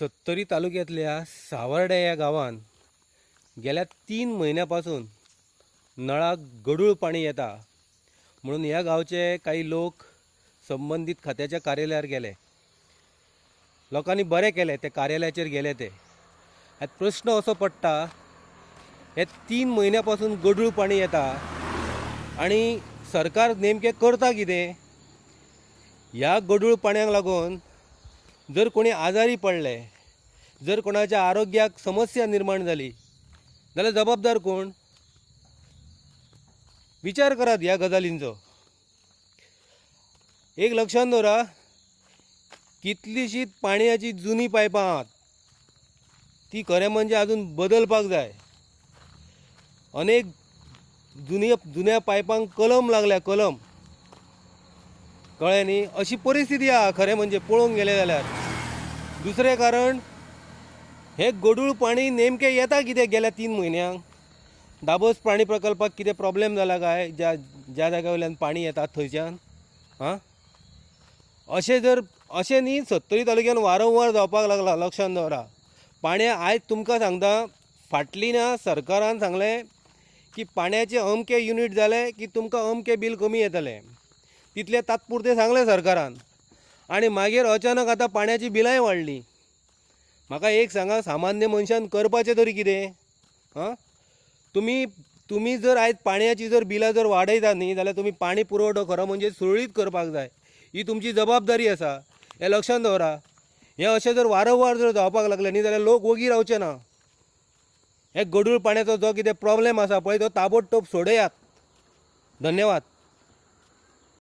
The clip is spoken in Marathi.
सत्तरी तालुक्यातल्या सावर्डे या गावान गेल्या तीन महिन्यापासून नळाक गडूळ पाणी येता. म्हणून या गावचे काही लोक संबंधित खात्याच्या कार्यालयार गेले. लोकांनी बरें केलें ते कार्यालयाचेर गेले ते. आतां प्रश्न असो पडटा हे तीन म्हयन्या पासून गडूळ पाणी येता आनी सरकार नेमकें करता कितें? ह्या गडूळ पाण्याक लागून जर कोणी आजारी पडले जर कोणाच्या आरोग्याक समस्या निर्माण जाली जाल्यार जबाबदार कोण? विचार करात ह्या गजालींचो. एक लक्षात दवरा कितलीशीच पाणयाची जुनी पायपां आहात. ती खरें म्हणजे अजून बदलपाक जाय. अनेक जुन्या जुन्या पायपांक कलम लागल्या कलम. कळ्ळें न्ही अशी परिस्थिती आहा खरें म्हणजे पळोवंक गेलें जाल्यार. दुसरें कारण हे गडूळ पाणी नेमकें येता कितें गेल्या तीन म्हयन्यांक दाबोस प्राणी प्रकल्पाक कितें प्रॉब्लेम जाला काय? ज्या ज्या जाग्या वयल्यान पाणी येता थंयच्यान? आं अशें जर अशें न्ही सत्तरी तालुक्यान वारंवार जावपाक लागला लक्षांत दवरा. पाणी आयज तुमकां सांगता फाटली ना सरकारान सांगलें की पाण्याचें अमकें युनीट जालें की तुमकां अमकें बील कमी येतलें. तितलें तात्पुरतें सांगलें सरकारान. आनी मागीर अचानक आतां पाण्याची बिलांय वाडली म्हाका एक सांगा सामान्य मनशान करपाचें तरी कितें? हां? तुमी तुमी जर आयज पाण्याची जर बिलां जर वाडयता न्ही जाल्यार तुमी पाणी पुरवठो खरो म्हणजे सुरळीत करपाक जाय. ही तुमची जबाबदारी आसा. हें लक्षांत दवरा. हें अशें जर वारंवार जर जावपाक लागलें न्ही जाल्यार लोक वोगी रावचे ना. हे गडूळ पाण्याचो जो कितें प्रॉब्लेम आसा पळय तो ताबडतोब सोडयात. धन्यवाद.